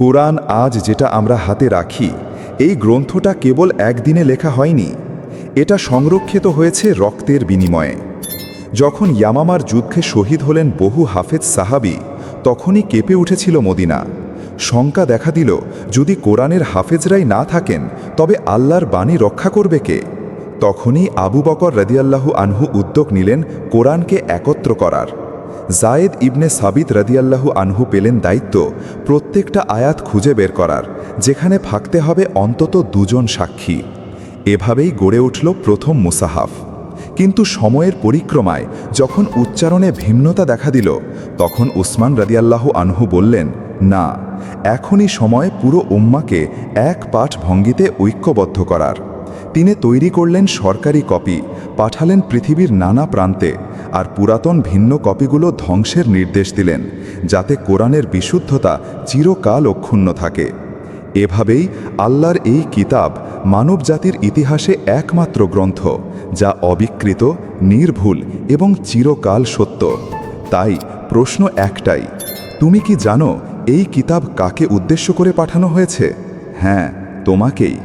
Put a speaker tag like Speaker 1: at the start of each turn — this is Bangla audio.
Speaker 1: কোরআন আজ যেটা আমরা হাতে রাখি, এই গ্রন্থটা কেবল একদিনে লেখা হয়নি। এটা সংরক্ষিত হয়েছে রক্তের বিনিময়ে। যখন ইয়ামামার যুদ্ধে শহীদ হলেন বহু হাফেজ সাহাবি, তখনই কেঁপে উঠেছিল মদিনা। শঙ্কা দেখা দিল, যদি কোরআনের হাফেজরাই না থাকেন, তবে আল্লাহর বাণী রক্ষা করবে কে? তখনই আবু বকর রদিয়াল্লাহু আনহু উদ্যোগ নিলেন কোরআনকে একত্র করার। জায়েদ ইবনে সাবিত রাদিয়াল্লাহু আনহু পেলেন দায়িত্ব প্রত্যেকটা আয়াত খুঁজে বের করার, যেখানে থাকতে হবে অন্তত দুজন সাক্ষী। এভাবেই গড়ে উঠল প্রথম মুসাহাফ। কিন্তু সময়ের পরিক্রমায় যখন উচ্চারণে ভিন্নতা দেখা দিল, তখন উসমান রাদিয়াল্লাহু আনহু বললেন, না, এখনই সময় পুরো উম্মাকে এক পাঠ ভঙ্গিতে ঐক্যবদ্ধ করার। তিনি তৈরি করলেন সরকারি কপি, পাঠালেন পৃথিবীর নানা প্রান্তে আর পুরাতন ভিন্ন কপিগুলো ধ্বংসের নির্দেশ দিলেন, যাতে কোরআনের বিশুদ্ধতা চিরকাল অক্ষুণ্ণ থাকে। এভাবেই আল্লাহর এই কিতাব মানবজাতির ইতিহাসে একমাত্র গ্রন্থ, যা অবিকৃত, নির্ভুল এবং চিরকাল সত্য। তাই প্রশ্ন একটাই, তুমি কি জানো এই কিতাব কাকে উদ্দেশ্য করে পাঠানো হয়েছে? হ্যাঁ তোমাকেই।